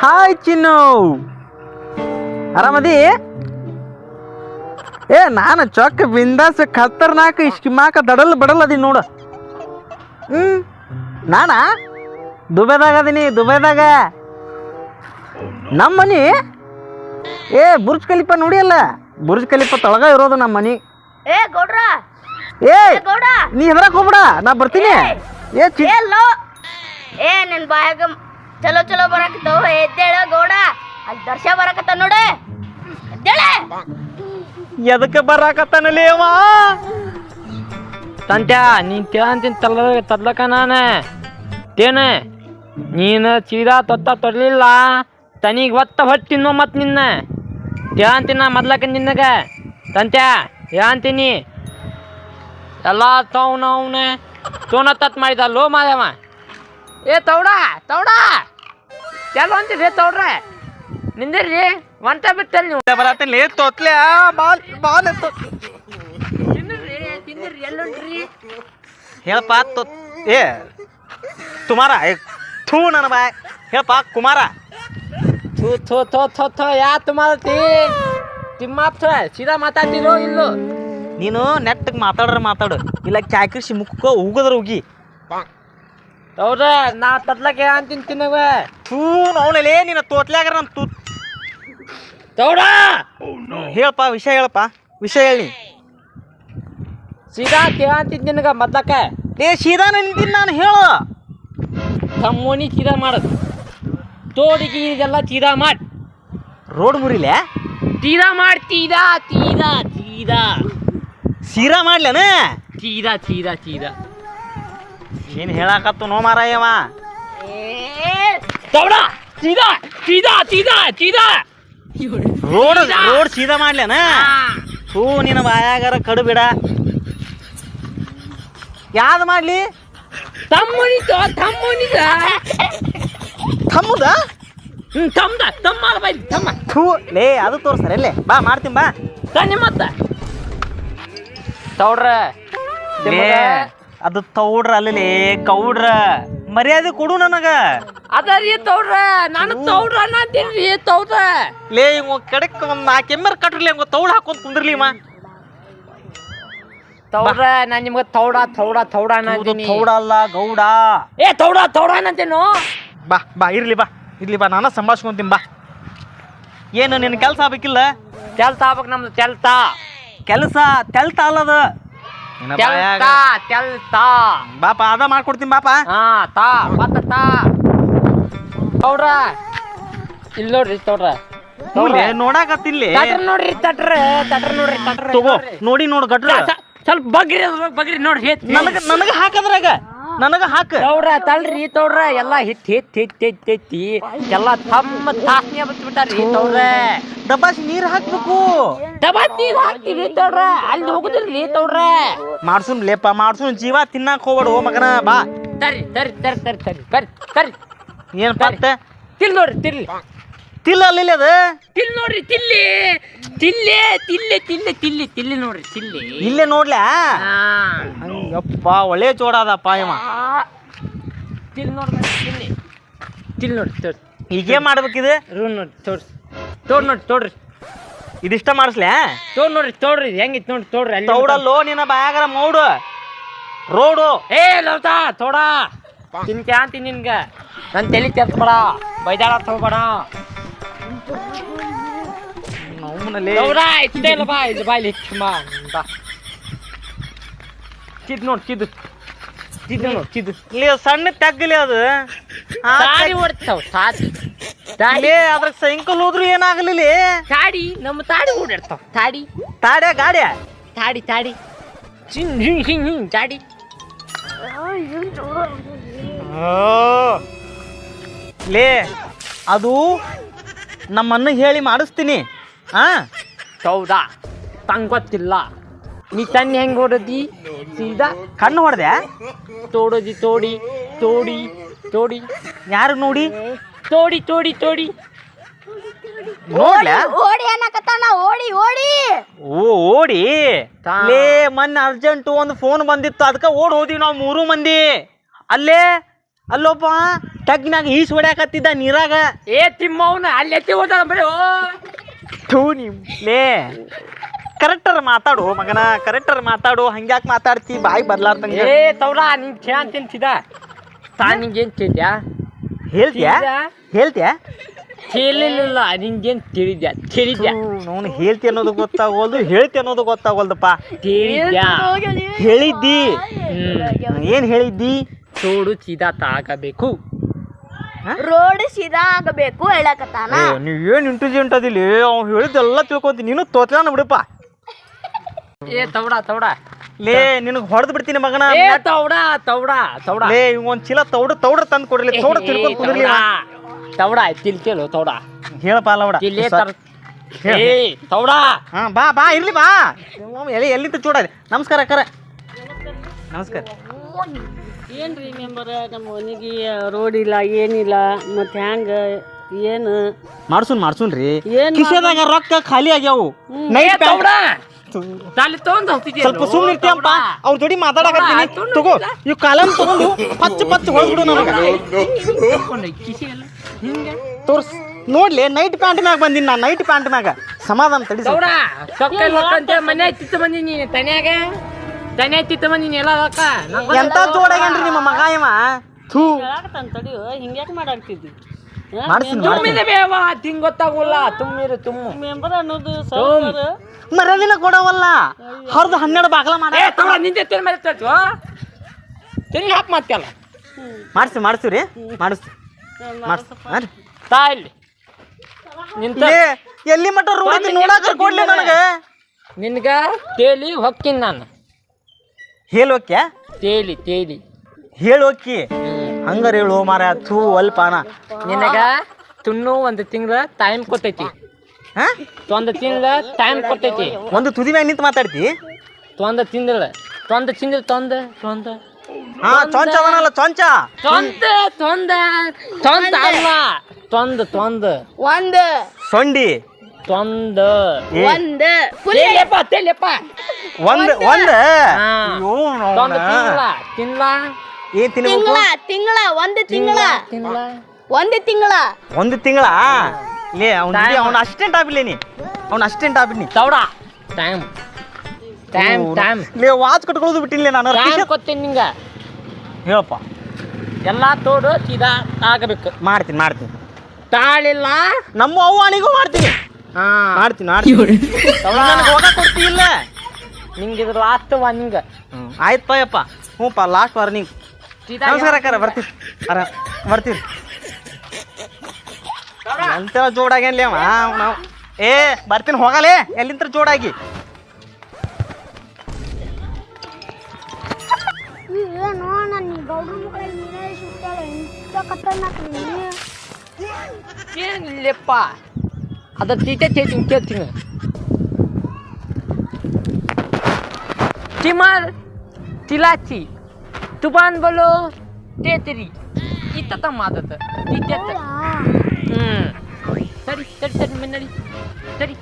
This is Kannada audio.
ಹಾಯ್ ಚಿನ್ನು. ಆರಾಮದಿ? ಏ ನಾನು ಚೊಕ್ಕ ಬಿಂದಾಸ್ ಖತರ್ನಾಕ್ ಇಷ್ಕಿಮಾಕ ದಡಲ್ ಬಡಲ್ ಅದೀನಿ ನೋಡು. ಹ್ಞೂ ನಾನಾ? ದುಬೈದಾಗ ಅದೀನಿ ದುಬೈದಾಗ. ನಮ್ಮ ಮನೆ? ಏ ಬುರ್ಜ್ ಕಲಿಪ ನೋಡಿಯಲ್ಲ ಬುರ್ಜ್ ಕಲಿಪ ತೊಳಗ ಇರೋದು ನಮ್ಮ ಮನಿ. ಏ ಗೌಡ್ರ. ಏ ಗೌಡ ನೀ ಹೆದ್ರಕ್ ಹೋಗ್ಬಿಡ ನಾ ಬರ್ತೀನಿ. ಏ ಚಿ ಏ ಬಾಯಾಗ ಚಲೋ ಚಲೋ ಬರಾಕತ್ತವ ಎದ್ದೇಳ ಗೌಡ. ಅಲ್ಲಿ ದರ್ಶ ಬರಾಕತ್ತ ನೋಡ. ಎದಕ್ಕೆ ಬರಾಕತ್ತಾನಲ್ಲಿ ಅವ? ತಂತ್ಯ, ನೀನ್ ಕೇಳಂತೀನಿ ತಲ್ಲ ತದ್ಲಕ ನಾನು. ತೇನೆ, ನೀನು ಚೀರಾ ತೊತ್ತ ತೊಡಲಿಲ್ಲ ತನಿಗೆ ಒತ್ತ ಹೊಟ್ಟಿನೋ ಮತ್ತು ನಿನ್ನ. ಕೇಳಂತೀನಿ ನಾ ಮೊದ್ಲಕ ನಿನ್ನಗ. ತಂತ್ಯ, ಹೇಳಂತೀನಿ. ಎಲ್ಲ ತವನ ಅವನೇ ತೋನ ತತ್ ಮಾಡಿದ ಲೋ ಮಾದವ. ಏ ತೌಡ ತೌಡ. ಚಲೋ ಅಂತೀರಿ? ತೌಡ್ರೆ ನಿಂದಿರ್ರಿ. ಒಂಟ ಬಿಟ್ಟಲ್ ನೀವು. ಬರತ್ತೇನೆ ತೊತ್ಲೆ ಬಾಲ್ ಬಾಲ್. ತಿನ್ನಿರ್ರಿ ತಿನ್ನಿರ್ರಿ ಎಲ್ಲುಂಟ್ರಿ. ಹೇಳಪ್ಪ ತೋ ಏ ತುಮಾರ ಏ, ಥೂ ನನ್ನ ಬಾಯ್. ಹೇಳಪ್ಪ ಕುಮಾರ. ಥೋ ಥೋ ಥೋ ಥೋ ಥೋ ಯಾ ಮಾತಿ ತಿಮ್ಮಪ್ಪ ಸೀದಾ ಮಾತಾಡ್ತಿರೋ ಇಲ್ಲೋ? ನೀನು ನೆಟ್ಟಗೆ ಮಾತಾಡ್ರ ಮಾತಾಡು. ಇಲ್ಲ ಕ್ಯಾಕ್ರಿಸಿ ಮುಕ್ಕೋ ಉಗದ್ರ ಉಗಿ. ಹೌದ? ನಾ ತದ್ಲಕ್ಕೆ ಅಂತೀನಿ ತಿನ್ನವ ಥೂ ಅವನಲ್ಲೇ ನಿನ್ನ ತೋತ್ಲ್ಯಾಗ ನಮ್ಮ ತೂ ತೌಡ ಹೇಳಪ್ಪ ವಿಷಯ ಹೇಳಪ್ಪ. ವಿಷಯ ಹೇಳಿ ಸೀದಾ ಕೇಳಂತಿದ್ ನಿನಗ ಮೊದ್ಲಕ್ಕ. ಏ ಸೀದಾ ನಿಂತೀನಿ ನಾನು ಹೇಳು. ತಮ್ಮೋನಿ ಸೀದಾ ಮಾಡೋದು ತೋಡಿಗೆ ಇದೆಲ್ಲ ಸೀದಾ ಮಾಡ್. ರೋಡ್ ಮುರಿಲೆ? ತೀರಾ ಮಾಡಿ ತೀದಾ ತೀದಾ ತೀರಾ ಸೀರಾ ಮಾಡ್ಲೇನ? ತೀರಾ ತೀರಾ ತೀರಾ ಏನು ಹೇಳಾಕತ್ತು ನೋ ಮಾರಾಯವ ತೌಡ ಸೀದಾ ಸೀದಾ ಸೀದಾ ಸೀದಾ. ರೋಡ್ ರೋಡ್ ಸೀದಾ ಮಾಡ್ಲೇನ? ಹೂ. ನಿನ್ನ ಬಾಯಾಗಾರ ಕಡು ಬಿಡ ಯಾವ್ದು ಮಾಡ್ಲಿ? ತಮ್ಮನಿ ತಮ್ಮನಿದ ಥಮ್ಮದ ಹ್ಮ್ ತಮ್ಮದ ತಮ್ಮ ಬಾಯ್ ತಮ್ಮ. ಥೂ ಲೇ ಅದು ತೋರಿಸ್ತಾರೆ ಎಲ್ಲೇ? ಬಾ ಮಾಡ್ತೀನಿ ಬಾ. ತನ್ನಿ ಮತ್ತ ತೌಡ್ರ ಅದು ತೌಡ್ರ ಅಲ್ಲಿ ಕೌಡ್ರ. ಮರ್ಯಾದೆ ಕೊಡು ನನಗ. ಅದ ರೀ ತೌಡ್ರ ನಾನು ತೌಡ್ರ ಅನ್ನತ್ತೀನಿ ತೌಡ್ರ. ಲೇ ಇವ ಕಡೆಕ್ ಒಂದ್ ನಾಲ್ಕು ಎಮ್ಮರ್ ಕಟ್ರಲಿ ಹಂಗ ತೌಡ್ ಹಾಕೊಂಡ್ ಕುಂದ್ರಲಿ ಇವ. ತೌಡ್ರ ನಾ ನಿಮ್ಗೆ ತೌಡ ತೌಡ ತೌಡ ಇದು ಅನ್ನತೀನಿ ತೌಡ ಅಲ್ಲ ಗೌಡ. ಏ ತೌಡ ತೌಡ ಅನ್ನತ್ತೇನು ಬಾ ಬಾ ಇರ್ಲಿ ಬಾ. ಇರ್ಲಿ ಬಾ ನಾನು ಸಂಭಾಷಿಸ್ಕೊಂತೀನಿ ಬಾ. ಏನು ನಿನ್ನ ಕೆಲಸ ಆಗ್ಬೇಕಿಲ್ಲ? ಕೆಲಸ ಆಗ್ಬೇಕು ನಮ್ದು ಕೆಲ್ಸ. ಕೆಲಸ ತೆಲ್ತ ಅಲ್ಲದ. ತೆಲ್ತ ತೆಲ್ತ. ಬಾಪ ಅದ ಮಾಡ್ಕೊಡ್ತೀನಿ ಬಾಪ. ಹಾ ತಾ ಮತ್ತ ತಾ. ನೋಡ್ರ ಇಲ್ಲಿ ನೋಡ್ರಿ ತೌಡ್ರ. ಹೂಲೆ, ನೋಡಾಕತ್ತಿನ್ಲಿ ತಟ್ರ ನೋಡ್ರಿ ತಟ್ರ ತಟ್ರ ನೋಡ್ರಿ ತಟ್ರ ತಗೋ. ನೋಡಿ ನೋಡ್ ಗಟ್ರ. ಸ್ವಲ್ಪ ಬಗ್ರಿ ಬಗ್ರಿ ನೋಡ್ರಿ ನನಗ ನನಗ ಹಾಕದ್ರಾಗ. ನನಗ ಹಾಕ. ತೌಡ್ರ ತಳ್ರಿ ತೌಡ್ರ. ಎಲ್ಲ ಹಿಟ್ ಹಿತ್ ಹಿತ್ ಹಿತ್ ಹಿತ್ತಿ ಎಲ್ಲ ತಮ್ಮ ತಾಸ್ನಿಯ ಬಿಟ್ಬಿಟ್ಟಾರಿ ತೌಡ್ರ. ಡಬ್ಬಾಸಿ ನೀರ್ ಹಾಕ್ಬೇಕು. ಡಬಾಸ್ ನೀರ್ ಹಾಕ್ತೀವಿ ತೌಡ್ರ. ಅಲ್ಲಿ ಹೋಗುದಿಲ್ರಿ ತೌಡ್ರ. ಮಾಡ್ಸುನ್ ಲೇಪ ಮಾಡ್ಸುನ್ ಜೀವ ತಿನ್ನಾಕ ಹೋಗ್ಬೇಡ ಓ ಮಗನ ಬಾ. ತರಿ ತರಿ ತರಿ ತರಿ ತರಿ ಬರ್ರಿ ತರಿ ಏನ್ ಪತ್ತ? ತಿಲ್ ನೋಡ್ರಿ ತಿರ್ಲಿ. ತಿಲ್ಲ ಅಲ್ಲಿ ಅದ? ತಿಲ್ ನೋಡ್ರಿ ತಿಲ್ಲಿ ತಿಲ್ಲೆ ತಿಲ್ಲೆ ತಿಲ್ಲೆ ತಿಲ್ಲಿ ತಿಲ್ಲಿ ನೋಡ್ರಿ ತಿಲ್ಲಿ ಇಲ್ಲೇ ನೋಡ್ಲಾ? ಯಪ್ಪ ಒಳ್ಳೆ ಚೋಡ ಅದಪ್ಪ ಇವ ತಿಲ್ ನೋಡ್ರಿ ತಿಲ್ಲಿ. ತಿಲ್ ನೋಡ್ರಿ ತೋರಿ. ಈಗೇ ಮಾಡ್ಬೇಕಿದು? ರೂನ್ ನೋಡ್ರಿ ತೋರ್ಸಿ. ತೋಡ್ ನೋಡ್ರಿ ತೋಡ್ರಿ. ಇದಿಷ್ಟ ಮಾಡಿಸ್ಲೇ? ತೋಡ್ ನೋಡ್ರಿ ತೋಡ್ರಿ ಹೆಂಗಿತ್ತು ನೋಡ್ರಿ ತೋಡ್ರಿ ಅಲ್ಲಿ ತೌಡಲ್ಲೋ ನಿನ್ನ ಬಾಯಾಗರ ಮೌಡು. ರೋಡು. ಏ ಲವ್ತಾ ತೋಡ. ತಿನ್ಕ್ಯಾ ಅಂತೀನಿ ನಿನ್ಗ. ನನ್ ತಲೆ ತೆರ್ಸ್ಬೇಡ ಬೈದಾಡ ಇಷ್ಟೇ ಇಲ್ಲ ಬಾ ಇದು ಬಾಯ್ಲಿ ಇಲ್ಲಿ ಹೆಚ್ಚು ಬಾ ಬಾ ಚಿದ್ ನೋಡ್ ಚಿದ್ ಚಿದ್ ನೋಡ್ ಚಿದ್ ಇಲ್ಲಿ ಸಣ್ಣ ತಗ್ಗಲಿ ಅದು. ತಾಡಿ ಓಡ್ತಾವ ತಾಡಿ ತಾಡಿ ಲೇ ಅದ್ರ ಸೈಕಲ್ ಹೋದ್ರು ಏನಾಗಲಿಲ್ಲ ತಾಡಿ ನಮ್ಮ ತಾಡಿ ಓಡಿರ್ತಾವ ತಾಡಿ. ತಾಡ್ಯ ಗಾಡ್ಯ? ತಾಡಿ ತಾಡಿ. ಹಿಂಗ್ ಹಿಂಗ್ ಹಿಂಗ್ ಹಿಂಗ್ ತಾಡಿ. ಲೇ ಅದು ನಮ್ಮನ್ನ ಹೇಳಿ ಮಾಡಿಸ್ತೀನಿ. ಹಾ ಹೌದಾ? ತಂಗ್ ಗೊತ್ತಿಲ್ಲ. ನೀ ತನ್ನಿ ಹೆಂಗ್ ಹೊಡದಿ? ಸೀದಾ ಕಣ್ಣು ಹೊಡೆದೆ? ತೋಡದಿ ತೋಡಿ ತೋಡಿ ತೋಡಿ. ಯಾರು ನೋಡಿ? ತೋಡಿ ತೋಡಿ ತೋಡಿ. ಓಡಿ ಅನ್ನಕತ್ತಾನ ಓಡಿ ಓಡಿ. ಓ ಓಡಿ. ಲೇ ಮೊನ್ನೆ ಅರ್ಜೆಂಟ್ ಒಂದು ಫೋನ್ ಬಂದಿತ್ತು. ಅದಕ್ಕೆ ಓಡ್ ಹೋದಿವಿ ನಾವು ಮೂರು ಮಂದಿ. ಅಲ್ಲೇ ಅಲ್ಲೊಬ್ಬ ತಗ್ನಾಗ ಈಸ್ ಹೊಡ್ಯಾಕತ್ತಿದ್ದ ನೀರಾಗ. ಏ ತಿಮ್ಮವನ ಅಲ್ಲಿ ಎತ್ತಿ ಹೋದ ಬರೀ ಓ. ಥೂ ನಿಮ್. ಲೇ. ಕರೆಕ್ಟರ್ ಮಾತಾಡು ಮಗನ ಕರೆಕ್ಟರ್ ಮಾತಾಡು ಹಂಗ್ಯಾಕೆ ಮಾತಾಡ್ತಿ ಬಾಯಿ ಬದಲಾರ್ದಂಗೆ ಏ ತವ್ರ ನಿಂಗೆ ಚೇ ತಿಂತಿದ ತಾ ನಿಂಗೇನು ತಿಳಿದ್ಯಾ ಹೇಳ್ತ್ಯಾ? ಹೇಳ್ತ್ಯಾ? ತಿಳಿಲಿಲ್ಲ ನಿಂಗೇನು ತಿಳಿದ್ಯಾ? ತಿಳಿದ್ಯಾ? ಅವನು ಹೇಳ್ತಿ ಅನ್ನೋದು ಗೊತ್ತಾಗೋಲ್ದು ಹೇಳ್ತಿ ಅನ್ನೋದು ಗೊತ್ತಾಗೋಲ್ದಪ್ಪ. ತಿಳಿದ್ಯಾ? ಹೇಳಿದ್ದಿ. ಏನು ಹೇಳಿದ್ದಿ? ಸೋಡು ಚಿದಾತ ತಾಗಬೇಕು. ರೋಡ್ ಸೀದಾ ಆಗಬೇಕು ಹೇಳಕತ್ತಾನ. ಏನ್ ಇಂಟೆಲಿಜೆಂಟ್ ಅದಿಲ್ಲ ಅವ್ನು ಹೇಳಿದ್ದೆಲ್ಲ ತಿಳ್ಕೊಂತೀನಿ ನೀನು ತೋತ್ಲಾನ ಬಿಡಪ್ಪ ಏ ತೌಡಾ ತೌಡಾ. ಲೇ ನಿನಗ್ ಹೊಡೆದ್ ಬಿಡ್ತೀನಿ ಮಗನ. ಏ ತೌಡಾ ತೌಡಾ ತೌಡಾ. ಲೇ ಇವ್ ಒಂದ್ ಚೀಲ ತೌಡ ತೌಡ್ರ ತಂದ್ ಕೊಡ್ಲಿ. ತೌಡ ತಿಳ್ಕೊಂಡ್ ಕುಂದ್ರಲಿ ತವ್ಡ ತಿಲ್ ಕೇಳು ತವ್ಡ ಹೇಳಪ್ಪ ಅಲ್ಲವಡ ತೌಡಾ ತರ ಏ ತವ್ಡ ಹಾ ಬಾ ಬಾ ಇರ್ಲಿ ಬಾ. ಎಲ್ಲಿ ಎಲ್ಲಿಂದ ಚೂಡ ನಮಸ್ಕಾರ ಅಕ್ಕರ. ನಮಸ್ಕಾರ. ಏನ್ರಿ ಮೆಂಬರ್ ನಮ್ಮ ಮನೆಗೆ ರೋಡ್ ಇಲ್ಲ ಏನಿಲ್ಲ ಮತ್ತೆ ಹ್ಯಾಂಗ ಏನು? ಮಾಡ್ಸುನ್ ಮಾಡ್ಸುನ್ರಿ. ಏನ್ ಕಿಸೆದಾಗ ರೊಕ್ಕ ಖಾಲಿ ಆಗ್ಯಾವು. ನೈಟ್ ತಗೊಂಡ್ ಹೋಗ್ತಿದ್ಯಾ? ಸ್ವಲ್ಪ ಸುಮ್ಮನೆ ಇರ್ತೀಯಪ್ಪ ಅವ್ರ ಜೋಡಿ ಮಾತಾಡಕತ್ತೀನಿ. ತಗೋ ಇವ್ ಕಾಲಂ ತಗೊಂಡು ಪಚ್ಚ ಪಚ್ಚ ಹೊಡ್ಬಿಡು ನಮಗ ತೋರ್ಸ್. ನೋಡ್ಲಿ ನೈಟ್ ಪ್ಯಾಂಟ್ ಮ್ಯಾಗ ಬಂದಿನಿ ನಾ ನೈಟ್ ಪ್ಯಾಂಟ್ ಮ್ಯಾಗ. ಸಮಾಧಾನ ತಡಿ ಸೊಕ್ಕ ಲೊಕ್ಕಂತೆ ಮನೆ ತಿತ್ತ ಬಂದಿನಿ ತನ್ಯಾಗ? ತನ್ಯಾಗ ತಿತ್ತ ಬಂದಿನಿ ಎಲ್ಲ ಲೊಕ್ಕ ಎಂತ ಜೋಡಾಗ್ಯಾನ್ರಿ ನಿಮ್ಮ ಮಗ ಇವ? ಥೂ. ಹಿಂಗ್ಯಾಕೆ ಮಾಡಾಕ್ತಿದ್ದಿ ಮಾಡ್ತೀನಿ ತುಂಬಿದ ಬೇವ ತಿಂಗ್ ಗೊತ್ತಾಗೋಲ್ಲ. ತುಂಬಿರು ತುಂಬ. ಮೆಂಬರ್ ಅನ್ನೋದು ಸ್ವಲ್ಪ ಮರದಿನ ಕೊಡವಲ್ಲ. ಹರ್ದು ಹನ್ನೆರಡು ಬಾಗ್ಲ ಮಾಡ. ನಿಂತೆ ತಿನ್ ಮೇಲೆ ತರ್ತು ತಿಂಗ್ ಹಾಕ್ ಮಾಡ್ತಿಯಲ್ಲ? ಮಾಡಿಸಿ ಮಾಡಿಸ್ತೀವಿ ರೀ. ಮಾಡಿಸ್ತೀವಿ ಮಾಡಿಸ್. ತಾ ಇಲ್ಲಿ. ನಿಂತ. ಎಲ್ಲಿ ಮಟ್ಟ ರೋಡ್ ನೋಡಾಕ ಕೊಡ್ಲಿ ನನಗೆ? ನಿನ್ಗ ತೇಲಿ ಹೊಕ್ಕಿನ್ ನಾನು. ಹೇಳೋಕ್ಯ ತೇಲಿ ತೇಲಿ. ಹೇಳೋಕಿ? ಹಂಗಾರ ಹೇಳು ಮಾರ ಥೂ ಅಲ್ಪಾನ. ನಿನಗ ತುಣ್ಣು ಒಂದು ತಿಂಗಳ ಟೈಮ್ ಕೊಟ್ಟೈತಿ. ಹಾ? ಒಂದು ತಿಂಗಳ ಟೈಮ್ ಕೊಟ್ಟೈತಿ. ಒಂದು ತುದಿ ಮ್ಯಾಗ ನಿಂತು ಮಾತಾಡ್ತಿ? ತೊಂದ ತಿಂದಳ ತೊಂದ ತಿಂಗಳ ತೊಂದ ತೊಂದ. ಹಾ ಚೊಂಚ ಅವನಲ್ಲ ಚೊಂಚ. ತೊಂದ ತೊಂದ ತೊಂದ ಅಲ್ಲ ತೊಂದ ತೊಂದ. ಒಂದ. ಸೊಂಡಿ. ತೊಂದ. ಒಂದ. ಒಂದ್ ಫುಲ್ ಒಂದ. ಒಂದ್ ತೊಂದ. ತಿಂಗಳ ತಿಂಗಳ ಏನ್ ತಿನ್ಬೇಕು? ತಿಂಗಳ ಒಂದ್ ತಿಂಗಳ. ತಿನ್ಲ ಒಂದ್ ತಿಂಗಳ. ಒಂದು ತಿಂಗಳ? ಲೇ ಅವ್ನ ಅವ್ನ ಅಸಿಸ್ಟೆಂಟ್ ಆಗ್ಬಿಡ್ಲಿ ಅವ್ನ ಅಸಿಸ್ಟೆಂಟ್ ಆಗ್ಬಿಡ್ನಿ ತೌಡ. ಟೈಮ್ ಟೈಮ್ ಟೈಮ್ ಲೇ ವಾಚ್ ಕಟ್ಕೊಳ್ಳೋದು ಬಿಟ್ಟಿಲ್ಲ ನಾನು. ಟೈಮ್ ಕೊಡ್ತೀನಿ ನಿಂಗ. ಹೇಳಪ್ಪ. ಎಲ್ಲ ತೋಡು ಸೀದಾ ಆಗಬೇಕು ಮಾಡ್ತೀನಿ ಮಾಡ್ತೀನಿ. ತಾಳಿಲ್ಲ. ನಮ್ಮ ಅವ್ವಾಣಿಗೂ ಮಾಡ್ತೀನಿ. ಹಾ. ಮಾಡ್ತೀನಿ ಮಾಡ್ತೀನಿ. ನನಗೆ ಹೋಗ ಕೊಡ್ತಿಲ್ಲ ನಿಂಗೆ ಇದ್ರ ಲಾಸ್ಟ್ ಒನ್ ನಿಂಗ. ಆಯ್ತು ಪಾಯಪ್ಪ. ಹ್ಞೂಪ್ಪ ಲಾಸ್ಟ್ ವಾರ್ನಿಂಗ್ ಸೀದಾ ನಮಸ್ಕಾರ ಅಕ್ಕಾರ ಬರ್ತೀವಿ ಅರ ಬರ್ತೀವಿ ಎಂತ ಜೋಡಾಗೇನ್ಲಿ ಅವ? ನಾವು ಏ ಬರ್ತೀನಿ ಹೋಗಲೇ. ಎಲ್ಲಿಂತ್ರ ಜೋಡಾಗಿ? ಏನಿಲ್ಲಪ್ಪ ಅದ ತೀಟೆ ತೇಟಿ ಕೇಳ್ತೀನಿ. ತಿಮರ್ ತಿಲಾಚಿ ತುಫಾನ್ ಬಲು ತೇತಿರಿ ಇತ್ತ ತಮ್ಮ ಆದತ್ತ ಇತ್ತ ಹ್ಞೂ ಸರಿ ಸರಿ ಸರಿ ಮನ್ನಡಿ. ಸರಿ.